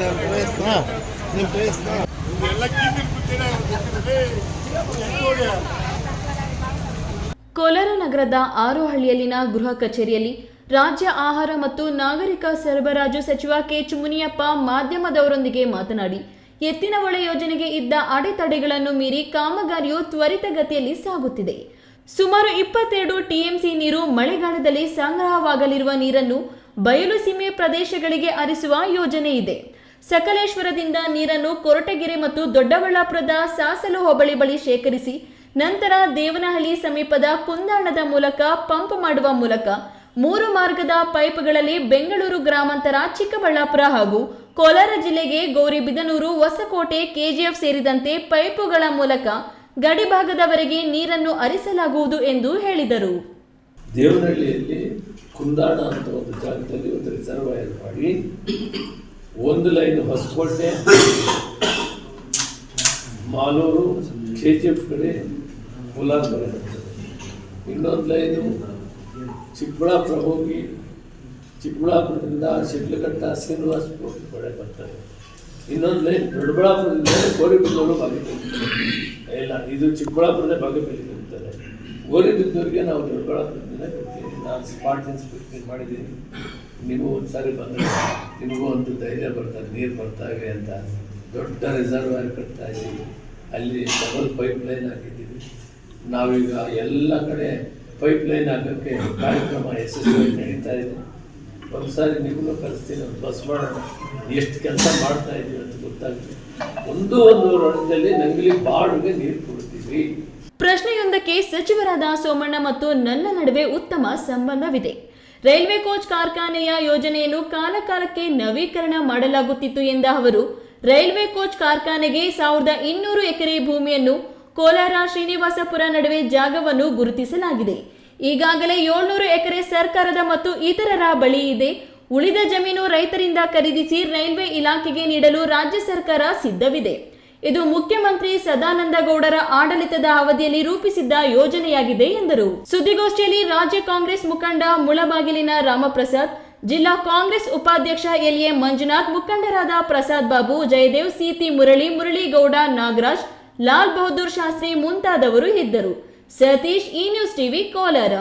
ನಿಮ್ಮ ಕೂತಿರ ಕೋಲಾರ ನಗರದ ಆರೋಹಳ್ಳಿಯಲ್ಲಿನ ಗೃಹ ಕಚೇರಿಯಲ್ಲಿ ರಾಜ್ಯ ಆಹಾರ ಮತ್ತು ನಾಗರಿಕ ಸರಬರಾಜು ಸಚಿವ ಕೆ ಮುನಿಯಪ್ಪ ಮಾಧ್ಯಮದವರೊಂದಿಗೆ ಮಾತನಾಡಿ ಎತ್ತಿನಹೊಳೆ ಯೋಜನೆಗೆ ಇದ್ದ ಅಡೆತಡೆಗಳನ್ನು ಮೀರಿ ಕಾಮಗಾರಿಯು ತ್ವರಿತಗತಿಯಲ್ಲಿ ಸಾಗುತ್ತಿದೆ. ಸುಮಾರು ಇಪ್ಪತ್ತೆರಡು ಟಿಎಂಸಿ ನೀರು ಮಳೆಗಾಲದಲ್ಲಿ ಸಂಗ್ರಹವಾಗಲಿರುವ ನೀರನ್ನು ಬಯಲು ಸೀಮೆ ಪ್ರದೇಶಗಳಿಗೆ ಹರಿಸುವ ಯೋಜನೆ ಇದೆ. ಸಕಲೇಶ್ವರದಿಂದ ನೀರನ್ನು ಕೊರಟಗೆರೆ ಮತ್ತು ದೊಡ್ಡಬಳ್ಳಾಪುರದ ಸಾಸಲು ಹೋಬಳಿ ಬಳಿ ಶೇಖರಿಸಿ, ನಂತರ ದೇವನಹಳ್ಳಿ ಸಮೀಪದ ಕುಂದಾಣದ ಮೂಲಕ ಪಂಪ್ ಮಾಡುವ ಮೂಲಕ ಮೂರು ಮಾರ್ಗದ ಪೈಪ್ಗಳಲ್ಲಿ ಬೆಂಗಳೂರು ಗ್ರಾಮಾಂತರ ಚಿಕ್ಕಬಳ್ಳಾಪುರ ಹಾಗೂ ಕೋಲಾರ ಜಿಲ್ಲೆಗೆ ಗೌರಿಬಿದನೂರು ಹೊಸಕೋಟೆ, ಕೆಜಿಎಫ್ ಸೇರಿದಂತೆ ಪೈಪುಗಳ ಮೂಲಕ ಗಡಿಭಾಗದವರೆಗೆ ನೀರನ್ನು ಹರಿಸಲಾಗುವುದು ಎಂದು ಹೇಳಿದರು. ದೇವನಹಳ್ಳಿಯಲ್ಲಿ ಕುಂದಾಣ ಅಂತ ಒಂದು ಜಾಗದಲ್ಲಿ ಒಂದು ರಿಸರ್ವಾಯರ್ ಮಾಡಿ ಒಂದು line Hoskote, Malur, K G F ಕಡೆ ಬರುತ್ತೆ ಇನ್ನೊಂದು ಲೈನು ಚಿಕ್ಕಬಳ್ಳಾಪುರ ಹೋಗಿ ಚಿಕ್ಕಬಳ್ಳಾಪುರದಿಂದ ಶಿಡ್ಲಘಟ್ಟ ಶ್ರೀನಿವಾಸಪುರ ಕಡೆ ಬರ್ತಾರೆ ಇನ್ನೊಂದು ಲೈನ್ ದೊಡ್ಡಬಳ್ಳಾಪುರದಿಂದ ಗೋರಿಬಿದ್ದೂರು ಬಾಗೇಪಲ್ಲಿ ಇಲ್ಲ, ಇದು ಚಿಕ್ಕಬಳ್ಳಾಪುರದ ಬಾಗೇಪಲ್ಲಿ ಇರ್ತಾರೆ ಗೋರಿಬಿದ್ದೂರಿಗೆ ನಾವು ದೊಡ್ಡಬಳ್ಳಾಪುರದಿಂದ ಕೊಡ್ತೀವಿ. ನಾನು ಸ್ಪಾಟ್ ಇನ್ಸ್ಪೆಕ್ಷನ್ ಮಾಡಿದ್ದೀನಿ. ನೀವು ಒಂದು ಸಾರಿ ಬಂದರೆ ನಿಮಗೂ ಒಂದು ಧೈರ್ಯ ಬರ್ತದೆ ನೀರು ಬರ್ತಾವೆ ಅಂತ ದೊಡ್ಡ ರಿಸರ್ವಾಯರ್ ಕಟ್ತಾ ಇದ್ದೀವಿ. ಅಲ್ಲಿ ಡಬಲ್ ಪೈಪ್ ಲೈನ್ ಹಾಕಿದ್ದೀವಿ. ನಾವೀಗ ಎಲ್ಲ ಕಡೆ ಪೈಪ್ ಲೈನ್ ಹಾಕೋಕ್ಕೆ ಕಾರ್ಯಕ್ರಮ ಯಶಸ್ವಿಯಾಗಿ ನಡೀತಾ ಇದೆ. ಒಂದು ಸಾರಿ ನಿಮಗೂ ಕಲಿಸ್ತೀನಿ ಒಂದು ಬಸ್ ಮಾಡೋಣ. ಎಷ್ಟು ಕೆಲಸ ಮಾಡ್ತಾ ಇದ್ದೀವಿ ಅಂತ ಗೊತ್ತಾಗ್ತದೆ ಒಂದು ಒಂದು ರಣದಲ್ಲಿ ನಂಗಲಿ ಬಾಡಿಗೆ ನೀರು ಕೊಡ್ತೀವಿ. ಪ್ರಶ್ನೆಯೊಂದಕ್ಕೆ ಸಚಿವರಾದ ಸೋಮಣ್ಣ ಮತ್ತು ನನ್ನ ನಡುವೆ ಉತ್ತಮ ಸಂಬಂಧವಿದೆ. ರೈಲ್ವೆ ಕೋಚ್ ಕಾರ್ಖಾನೆಯ ಯೋಜನೆಯನ್ನು ಕಾಲಕಾಲಕ್ಕೆ ನವೀಕರಣ ಮಾಡಲಾಗುತ್ತಿತ್ತು ಎಂದ ಅವರು, ರೈಲ್ವೆ ಕೋಚ್ ಕಾರ್ಖಾನೆಗೆ ಸಾವಿರದ ಇನ್ನೂರು ಎಕರೆ ಭೂಮಿಯನ್ನು ಕೋಲಾರ ಶ್ರೀನಿವಾಸಪುರ ನಡುವೆ ಜಾಗವನ್ನು ಗುರುತಿಸಲಾಗಿದೆ. ಈಗಾಗಲೇ ಏಳ್ನೂರು ಎಕರೆ ಸರ್ಕಾರದ ಮತ್ತು ಇತರರ ಬಳಿ ಇದೆ. ಉಳಿದ ಜಮೀನು ರೈತರಿಂದ ಖರೀದಿಸಿ ರೈಲ್ವೆ ಇಲಾಖೆಗೆ ನೀಡಲು ರಾಜ್ಯ ಸರ್ಕಾರ ಸಿದ್ಧವಿದೆ. ಇದು ಮುಖ್ಯಮಂತ್ರಿ ಸದಾನಂದ ಗೌಡರ ಆಡಳಿತದ ಅವಧಿಯಲ್ಲಿ ರೂಪಿಸಿದ್ದ ಯೋಜನೆಯಾಗಿದೆ ಎಂದರು. ಸುದ್ದಿಗೋಷ್ಠಿಯಲ್ಲಿ ರಾಜ್ಯ ಕಾಂಗ್ರೆಸ್ ಮುಖಂಡ ಮುಳಬಾಗಿಲಿನ ರಾಮಪ್ರಸಾದ್, ಜಿಲ್ಲಾ ಕಾಂಗ್ರೆಸ್ ಉಪಾಧ್ಯಕ್ಷ ಎಲ್ ಎ ಮಂಜುನಾಥ್, ಮುಖಂಡರಾದ ಪ್ರಸಾದ್ ಬಾಬು, ಜಯದೇವ್, ಸಿಟಿ ಮುರಳಿ, ಮುರಳಿಗೌಡ ನಾಗರಾಜ್, ಲಾಲ್ ಬಹದ್ದೂರ್ ಶಾಸ್ತ್ರಿ ಮುಂತಾದವರು ಇದ್ದರು. Satish, E news TV, Kolar.